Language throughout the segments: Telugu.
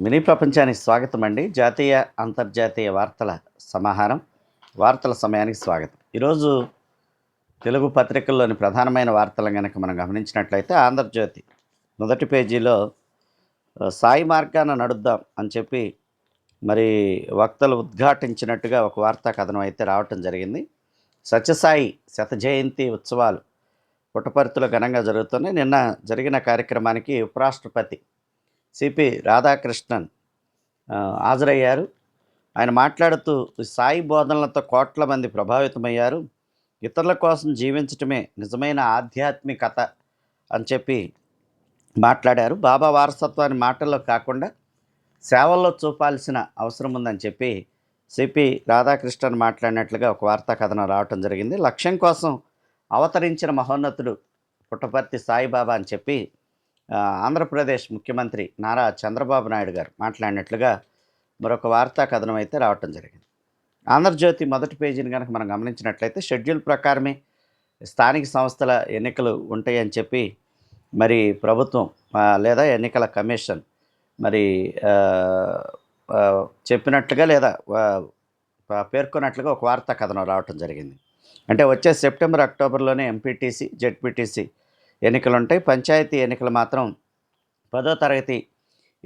మినీ ప్రపంచానికి స్వాగతం అండి. జాతీయ అంతర్జాతీయ వార్తల సమాహారం వార్తల సమయానికి స్వాగతం. ఈరోజు తెలుగు పత్రికల్లోని ప్రధానమైన వార్తలను కనుక మనం గమనించినట్లయితే ఆంధ్రజ్యోతి మొదటి పేజీలో సాయి మార్గాన నడుద్దాం అని చెప్పి మరి వక్తలు ఉద్ఘాటించినట్టుగా ఒక వార్తా కథనం అయితే రావటం జరిగింది. సత్యసాయి శత జయంతి ఉత్సవాలు పుట్టపర్తిలో ఘనంగా జరుగుతున్నాయి. నిన్న జరిగిన కార్యక్రమానికి ఉపరాష్ట్రపతి సిపి రాధాకృష్ణన్ హాజరయ్యారు. ఆయన మాట్లాడుతూ సాయి బోధనలతో కోట్ల మంది ప్రభావితమయ్యారు. ఇతరుల కోసం జీవించటమే నిజమైన ఆధ్యాత్మికత అని చెప్పి మాట్లాడారు. బాబా వారసత్వాన్ని మాటల్లో కాకుండా సేవల్లో చూపాల్సిన అవసరం ఉందని చెప్పి సిపి రాధాకృష్ణన్ మాట్లాడినట్లుగా ఒక వార్తా కథనం రావటం జరిగింది. లక్ష్యం కోసం అవతరించిన మహోన్నతుడు పుట్టపర్తి సాయిబాబా అని చెప్పి ఆంధ్రప్రదేశ్ ముఖ్యమంత్రి నారా చంద్రబాబు నాయుడు గారు మాట్లాడినట్లుగా మరొక వార్తా కథనం అయితే రావటం జరిగింది. ఆంధ్రజ్యోతి మొదటి పేజీని కనుక మనం గమనించినట్లయితే షెడ్యూల్ ప్రకారమే స్థానిక సంస్థల ఎన్నికలు ఉంటాయని చెప్పి మరి ప్రభుత్వం లేదా ఎన్నికల కమిషన్ మరి చెప్పినట్లుగా లేదా పేర్కొన్నట్లుగా ఒక వార్తా కథనం రావటం జరిగింది. అంటే వచ్చే సెప్టెంబర్ అక్టోబర్లోనే ఎంపీటీసీ జెడ్పీటీసీ ఎన్నికలు ఉంటాయి పంచాయతీ ఎన్నికలు మాత్రం పదో తరగతి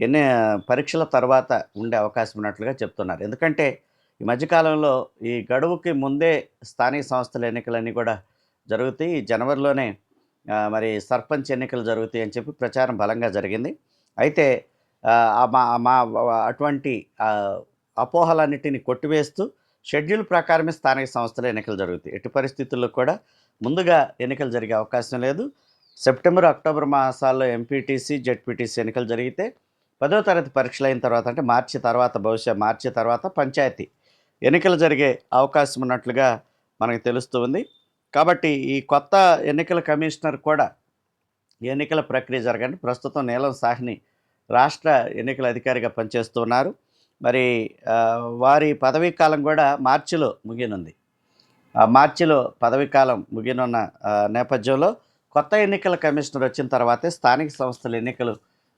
ఎన్ని పరీక్షల తర్వాత ఉండే అవకాశం ఉన్నట్లుగా చెప్తున్నారు. ఎందుకంటే ఈ మధ్యకాలంలో ఈ గడువుకి ముందే స్థానిక సంస్థల ఎన్నికలన్నీ కూడా జరుగుతాయి. ఈ జనవరిలోనే మరి సర్పంచ్ ఎన్నికలు జరుగుతాయి అని చెప్పి ప్రచారం బలంగా జరిగింది. అయితే మా మా అటువంటి అపోహలన్నిటిని కొట్టివేస్తూ షెడ్యూల్ ప్రకారమే స్థానిక సంస్థల ఎన్నికలు జరుగుతాయి. ఎట్టి పరిస్థితుల్లో కూడా ముందుగా ఎన్నికలు జరిగే అవకాశం లేదు. సెప్టెంబర్ అక్టోబర్ మాసాల్లో ఎంపీటీసీ జెడ్పీటీసీ ఎన్నికలు జరిగితే పదో తరగతి పరీక్షలు అయిన తర్వాత అంటే మార్చి తర్వాత బహుశా మార్చి తర్వాత పంచాయతీ ఎన్నికలు జరిగే అవకాశం ఉన్నట్లుగా మనకు తెలుస్తుంది కాబట్టి ఈ కొత్త ఎన్నికల కమిషనర్ కూడా ఎన్నికల ప్రక్రియ జరగండి. ప్రస్తుతం నీలం సాహ్ని రాష్ట్ర ఎన్నికల అధికారిగా పనిచేస్తున్నారు మరి వారి పదవీ కాలం కూడా మార్చిలో ముగినుంది ఆ మార్చిలో పదవీ కాలం ముగినున్న నేపథ్యంలో కొత్త ఎన్నికల కమిషనర్ వచ్చిన తర్వాతే స్థానిక సంస్థల ఎన్నికలు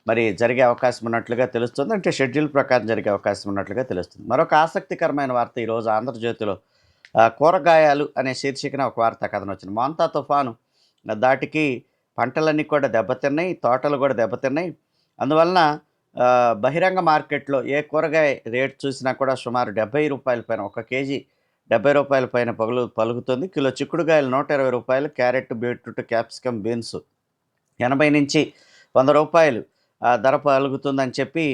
మరి జరిగే అవకాశం ఉన్నట్లుగా తెలుస్తుంది. అంటే షెడ్యూల్ ప్రకారం జరిగే అవకాశం ఉన్నట్లుగా తెలుస్తుంది. మరొక ఆసక్తికరమైన వార్త ఈరోజు ఆంధ్రజ్యోతిలో కూరగాయలు అనే శీర్షికన ఒక వార్త కథను వచ్చింది మోంతా తుఫాను దాటికి పంటలన్నీ కూడా దెబ్బతిన్నాయి తోటలు కూడా దెబ్బతిన్నాయి. అందువలన బహిరంగ మార్కెట్లో ఏ కూరగాయ రేట్ చూసినా కూడా సుమారు డెబ్బై రూపాయల పైన ఒక కేజీ డెబ్బై రూపాయల పైన పగులు పలుకుతుంది. కిలో చిక్కుడుకాయలు నూట ఇరవై రూపాయలు క్యారెట్ బీట్రూట్ క్యాప్సికమ్ బీన్స్ ఎనభై నుంచి వంద రూపాయలు ఆ, ధర పలుకుతుందని చెప్పి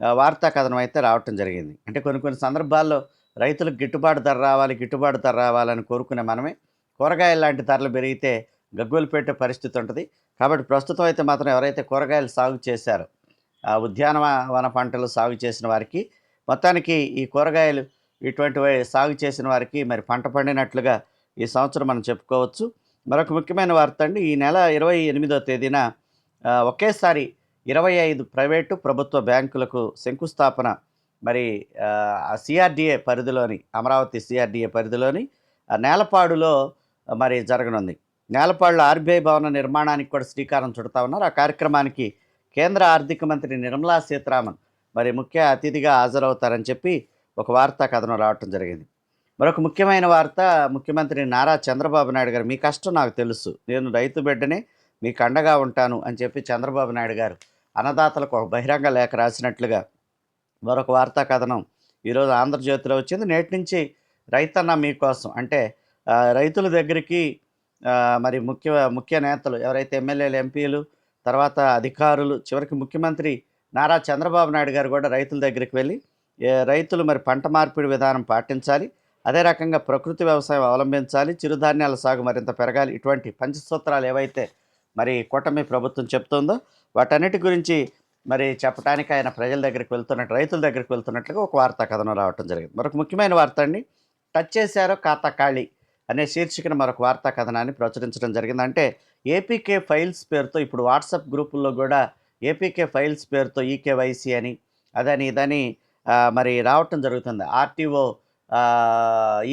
వార్తా కథనం అయితే రావటం జరిగింది. అంటే కొన్ని కొన్ని సందర్భాల్లో రైతులకు గిట్టుబాటు ధర రావాలి గిట్టుబాటు ధర రావాలని కోరుకునే మనమే కూరగాయలు లాంటి ధరలు పెరిగితే గగ్గోలు పెట్టే పరిస్థితి ఉంటుంది. కాబట్టి ప్రస్తుతం అయితే మాత్రం ఎవరైతే కూరగాయలు సాగు చేశారో ఆ ఉద్యానవన పంటలు సాగు చేసిన వారికి మొత్తానికి ఈ కూరగాయలు ఇటువంటివి సాగు చేసిన వారికి మరి పంట పండినట్లుగా ఈ సంవత్సరం మనం చెప్పుకోవచ్చు. మరొక ముఖ్యమైన వార్త అండి ఈ నెల ఇరవై ఎనిమిదో తేదీన ఒకేసారి ఇరవై ఐదు ప్రైవేటు ప్రభుత్వ బ్యాంకులకు శంకుస్థాపన మరి సిఆర్డిఏ పరిధిలోని అమరావతి సిఆర్డిఏ పరిధిలోని ఆ, నేలపాడులో మరి జరగనుంది. నేలపాడులో ఆర్బీఐ భవన నిర్మాణానికి కూడా శ్రీకారం చుడతా ఉన్నారు. ఆ కార్యక్రమానికి కేంద్ర ఆర్థిక మంత్రి నిర్మలా సీతారామన్ మరి ముఖ్య అతిథిగా హాజరవుతారని చెప్పి ఒక వార్తా కథనం రావటం జరిగింది. మరొక ముఖ్యమైన వార్త ముఖ్యమంత్రి నారా చంద్రబాబు నాయుడు గారు మీ కష్టం నాకు తెలుసు. నేను రైతు బిడ్డనే మీకు అండగా ఉంటాను అని చెప్పి చంద్రబాబు నాయుడు గారు అన్నదాతలకు ఒక బహిరంగ లేఖ రాసినట్లుగా మరొక వార్తా కథనం ఈరోజు ఆంధ్రజ్యోతిలో వచ్చింది. నేటి నుంచి రైతన్న మీకోసం అంటే రైతుల దగ్గరికి మరి ముఖ్య ముఖ్య నేతలు ఎవరైతే ఎమ్మెల్యేలు ఎంపీలు తర్వాత అధికారులు చివరికి ముఖ్యమంత్రి నారా చంద్రబాబు నాయుడు గారు కూడా రైతుల దగ్గరికి వెళ్ళి రైతులు మరి పంట మార్పిడి విధానం పాటించాలి అదే రకంగా ప్రకృతి వ్యవసాయం అవలంబించాలి చిరుధాన్యాల సాగు మరింత పెరగాలి. ఇటువంటి పంచసూత్రాలు ఏవైతే మరి కూటమి ప్రభుత్వం చెప్తుందో వాటన్నిటి గురించి మరి చెప్పడానికి ఆయన ప్రజల దగ్గరికి వెళ్తున్నట్టు రైతుల దగ్గరికి వెళ్తున్నట్లుగా ఒక వార్తా కథనం రావటం జరిగింది. మరొక ముఖ్యమైన వార్త అండి టచ్ చేశారో ఖాతా ఖాళీ అనే శీర్షికను మరొక వార్తా కథనాన్ని ప్రచురించడం జరిగింది. అంటే ఏపీకే ఫైల్స్ పేరుతో ఇప్పుడు వాట్సాప్ గ్రూపుల్లో కూడా ఏపీకే ఫైల్స్ పేరుతో ఈకేవైసీ అని అదని ఇదని మరి రావటం జరుగుతుంది. ఆర్టీఓ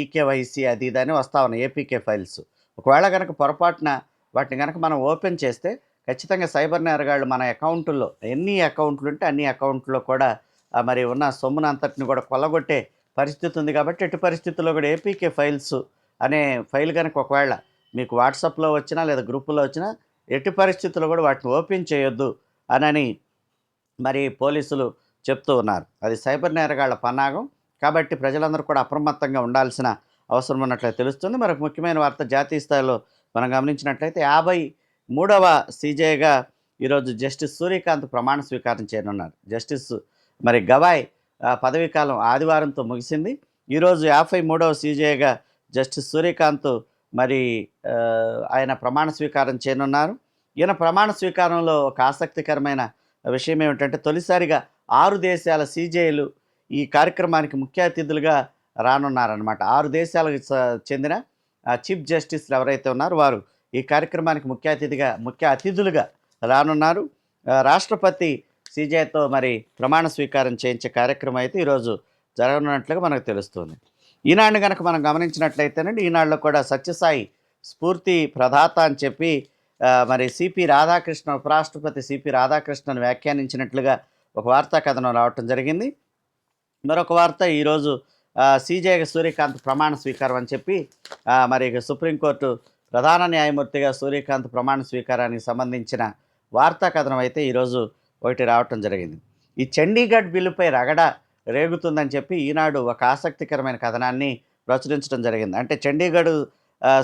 ఈకేవైసీ అది ఇదని వస్తా ఉన్నాయి ఏపీకే ఫైల్స్. ఒకవేళ కనుక పొరపాటున వాటిని కనుక మనం ఓపెన్ చేస్తే ఖచ్చితంగా సైబర్ నేరగాళ్ళు మన అకౌంట్లో ఎన్ని అకౌంట్లు ఉంటే అన్ని అకౌంట్లో కూడా మరి ఉన్న సొమ్మును అంతటిని కూడా కొల్లగొట్టే పరిస్థితి ఉంది కాబట్టి ఎట్టి పరిస్థితుల్లో కూడా ఏపీకే ఫైల్స్ అనే ఫైల్ కనుక ఒకవేళ మీకు వాట్సాప్లో వచ్చినా లేదా గ్రూపులో వచ్చినా ఎట్టి పరిస్థితుల్లో కూడా వాటిని ఓపెన్ చేయొద్దు అనని మరి పోలీసులు చెప్తూ ఉన్నారు. అది సైబర్ నేరగాళ్ళ పన్నాగం. కాబట్టి ప్రజలందరూ కూడా అప్రమత్తంగా ఉండాల్సిన అవసరం ఉన్నట్లయితే తెలుస్తుంది. మరొక ముఖ్యమైన వార్త జాతీయ స్థాయిలో మనం గమనించినట్లయితే యాభై మూడవ సీజేగా ఈరోజు జస్టిస్ సూర్యకాంత్ ప్రమాణ స్వీకారం చేయనున్నారు. జస్టిస్ మరి గవాయ్ పదవీకాలం ఆదివారంతో ముగిసింది. ఈరోజు యాభై మూడవ సీజేగా జస్టిస్ సూర్యకాంత్ మరి ఆయన ప్రమాణ స్వీకారం చేయనున్నారు. ఈయన ప్రమాణ స్వీకారంలో ఒక ఆసక్తికరమైన విషయం ఏమిటంటే తొలిసారిగా ఆరు దేశాల సీజేలు ఈ కార్యక్రమానికి ముఖ్య అతిథులుగా రానున్నారనమాట ఆరు దేశాలకు చెందిన చీఫ్ జస్టిస్లు ఎవరైతే ఉన్నారో వారు ఈ కార్యక్రమానికి ముఖ్య అతిథిగా ముఖ్య అతిథులుగా రానున్నారు. రాష్ట్రపతి సీజేతో మరి ప్రమాణ స్వీకారం చేయించే కార్యక్రమం అయితే ఈరోజు జరగనున్నట్లుగా మనకు తెలుస్తుంది. ఈనాడు కనుక మనం గమనించినట్లయితేనండి ఈనాడులో కూడా సత్యసాయి స్ఫూర్తి ప్రదాత అని చెప్పి మరి సిపి రాధాకృష్ణ ఉపరాష్ట్రపతి సిపి రాధాకృష్ణను వ్యాఖ్యానించినట్లుగా ఒక వార్తా కథనం రావటం జరిగింది. మరొక వార్త ఈరోజు సిజే సూర్యకాంత్ ప్రమాణ స్వీకారం అని చెప్పి మరి సుప్రీంకోర్టు ప్రధాన న్యాయమూర్తిగా సూర్యకాంత్ ప్రమాణ స్వీకారానికి సంబంధించిన వార్తా కథనం అయితే ఈరోజు ఒకటి రావటం జరిగింది. ఈ చండీగఢ్ బిల్లుపై రగడ రేగుతుందని చెప్పి ఈనాడు ఒక ఆసక్తికరమైన కథనాన్ని ప్రచురించడం జరిగింది. అంటే చండీగఢ్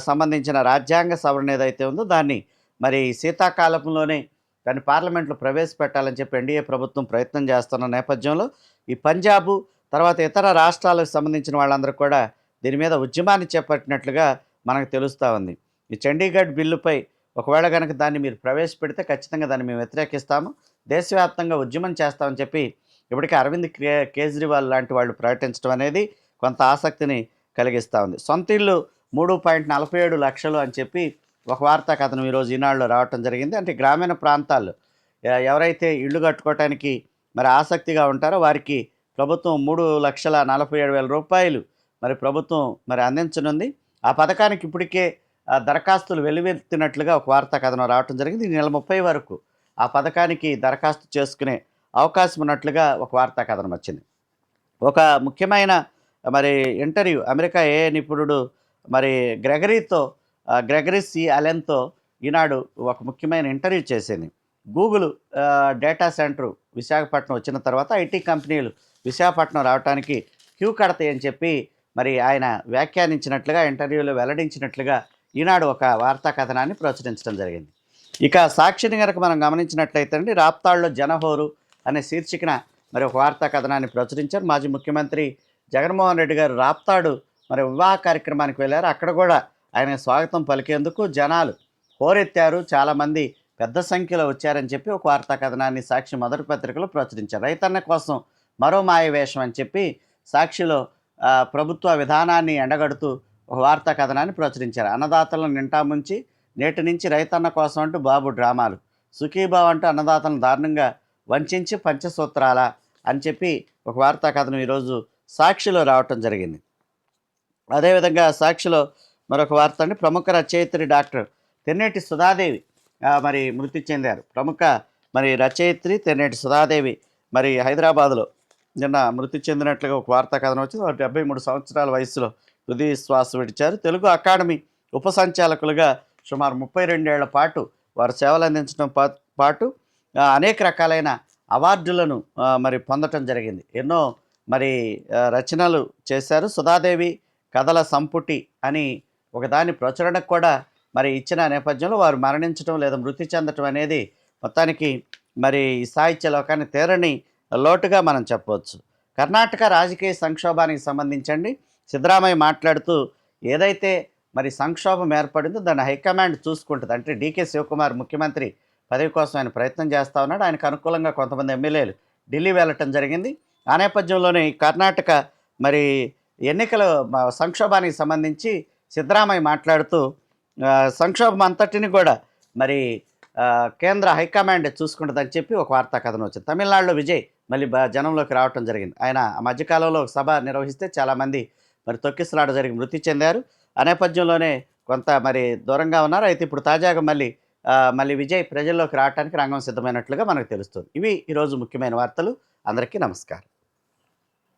సంబంధించిన రాజ్యాంగ సవరణ ఏదైతే ఉందో దాన్ని మరి శీతాకాలంలోనే దాన్ని పార్లమెంట్లో ప్రవేశపెట్టాలని చెప్పి ఎన్డీఏ ప్రభుత్వం ప్రయత్నం చేస్తున్న నేపథ్యంలో ఈ పంజాబు తర్వాత ఇతర రాష్ట్రాలకు సంబంధించిన వాళ్ళందరూ కూడా దీని మీద ఉద్యమాన్ని చేపట్టినట్లుగా మనకు తెలుస్తూ ఉంది. ఈ చండీగఢ్ బిల్లుపై ఒకవేళ కనుక దాన్ని మీరు ప్రవేశపెడితే ఖచ్చితంగా దాన్ని మేము వ్యతిరేకిస్తాము. దేశవ్యాప్తంగా ఉద్యమం చేస్తామని చెప్పి ఇప్పటికే అరవింద్ కేజ్రీవాల్ లాంటి వాళ్ళు ప్రకటించడం అనేది కొంత ఆసక్తిని కలిగిస్తూ ఉంది. సొంత ఇల్లు మూడు పాయింట్ నలభై ఏడు లక్షలు అని చెప్పి ఒక వార్తా కథనం ఈరోజు ఈనాడులో రావటం జరిగింది. అంటే గ్రామీణ ప్రాంతాల్లో ఎవరైతే ఇళ్ళు కట్టుకోవటానికి మరి ఆసక్తిగా ఉంటారో వారికి ప్రభుత్వం మూడు లక్షల నలభై ఏడు వేల రూపాయలు మరి ప్రభుత్వం మరి అందించనుంది. ఆ పథకానికి ఇప్పటికే ఆ, దరఖాస్తులు వెలువెత్తినట్లుగా ఒక వార్తా కథనం రావటం జరిగింది. ఈ నెల ముప్పై వరకు ఆ పథకానికి దరఖాస్తు చేసుకునే అవకాశం ఉన్నట్లుగా ఒక వార్తా కథనం వచ్చింది. ఒక ముఖ్యమైన మరి ఇంటర్వ్యూ అమెరికా ఏ నిపుణుడు మరి గ్రెగరీతో గ్రెగరీ సి అలెన్తో ఈనాడు ఒక ముఖ్యమైన ఇంటర్వ్యూ చేసింది. గూగుల్ డేటా సెంటర్ విశాఖపట్నం వచ్చిన తర్వాత ఐటీ కంపెనీలు విశాఖపట్నం రావడానికి క్యూ కడతాయని చెప్పి మరి ఆయన వ్యాఖ్యానించినట్లుగా ఇంటర్వ్యూలో వెల్లడించినట్లుగా ఈనాడు ఒక వార్తా కథనాన్ని ప్రచురించడం జరిగింది. ఇక సాక్షిని కనుక మనం గమనించినట్లయితే అండి రాప్తాడులో జనహోరు అనే శీర్షికన మరి ఒక వార్తా కథనాన్ని ప్రచురించారు. మాజీ ముఖ్యమంత్రి జగన్మోహన్ రెడ్డి గారు రాప్తాడు మరి వివాహ కార్యక్రమానికి వెళ్ళారు. అక్కడ కూడా ఆయన స్వాగతం పలికేందుకు జనాలు హోరెత్తారు. చాలామంది పెద్ద సంఖ్యలో వచ్చారని చెప్పి ఒక వార్తా కథనాన్ని సాక్షి మొదటి పత్రికలో ప్రచురించారు. రైతన్న కోసం మరో మాయ వేషం అని చెప్పి సాక్షిలో ప్రభుత్వ విధానాన్ని ఎండగడుతూ ఒక వార్తా కథనాన్ని ప్రచురించారు. అన్నదాతలను నింటా ముంచి నేటి నుంచి రైతన్న కోసం అంటూ బాబు డ్రామాలు సుఖీభావ్ అంటూ అన్నదాతలను దారుణంగా వంచించి పంచసూత్రాల అని చెప్పి ఒక వార్తా కథనం ఈరోజు సాక్షిలో రావటం జరిగింది. అదేవిధంగా సాక్షిలో మరొక వార్త అండి ప్రముఖ రచయిత్రి డాక్టర్ తెన్నేటి సుధాదేవి మరి మృతి చెందారు. ప్రముఖ మరి రచయిత్రి తెన్నేటి సుధాదేవి మరి హైదరాబాద్లో నిన్న మృతి చెందినట్లుగా ఒక వార్తా కథనం వచ్చింది. వారు డెబ్బై మూడు సంవత్సరాల వయసులో హృదయ శ్వాస విడిచారు. తెలుగు అకాడమీ ఉపసంచాలకులుగా సుమారు ముప్పై రెండేళ్ళ పాటు వారు సేవలు అందించడం పా- పాటు అనేక రకాలైన అవార్డులను మరి పొందటం జరిగింది. ఎన్నో మరి రచనలు చేశారు. సుధాదేవి కథల సంపుటి అని ఒకదాని ప్రచురణకు కూడా మరి ఇచ్చిన నేపథ్యంలో వారు మరణించడం లేదా మృతి చెందటం అనేది మొత్తానికి మరి ఈ సాహిత్య లోకాన్ని తీరని లోటుగా మనం చెప్పవచ్చు. కర్ణాటక రాజకీయ సంక్షోభానికి సంబంధించండి. సిద్ధరామయ్య మాట్లాడుతూ ఏదైతే మరి సంక్షోభం ఏర్పడిందో దాన్ని హైకమాండ్ చూసుకుంటుంది. అంటే డీకే శివకుమార్ ముఖ్యమంత్రి పదవి కోసం ఆయన ప్రయత్నం చేస్తూ ఉన్నాడు. ఆయనకు అనుకూలంగా కొంతమంది ఎమ్మెల్యేలు ఢిల్లీ వెళ్ళటం జరిగింది. ఆ నేపథ్యంలోనే కర్ణాటక మరి ఎన్నికల సంక్షోభానికి సంబంధించి సిద్ధరామయ్య మాట్లాడుతూ సంక్షోభం అంతటిని కూడా మరి కేంద్ర హైకమాండ్ చూసుకుంటుందని చెప్పి ఒక వార్తా కథనం వచ్చింది. తమిళనాడులో విజయ్ మళ్ళీ జనంలోకి రావటం జరిగింది. ఆయన ఆ మధ్యకాలంలో ఒక సభ నిర్వహిస్తే చాలామంది మరి తొక్కిసలాట జరిగి మృతి చెందారు. ఆ నేపథ్యంలోనే కొంత మరి దూరంగా ఉన్నారు. అయితే ఇప్పుడు తాజాగా మళ్ళీ మళ్ళీ విజయ్ ప్రజల్లోకి రావడానికి రంగం సిద్ధమైనట్లుగా మనకు తెలుస్తుంది. ఇవి ఈరోజు ముఖ్యమైన వార్తలు. అందరికీ నమస్కారం.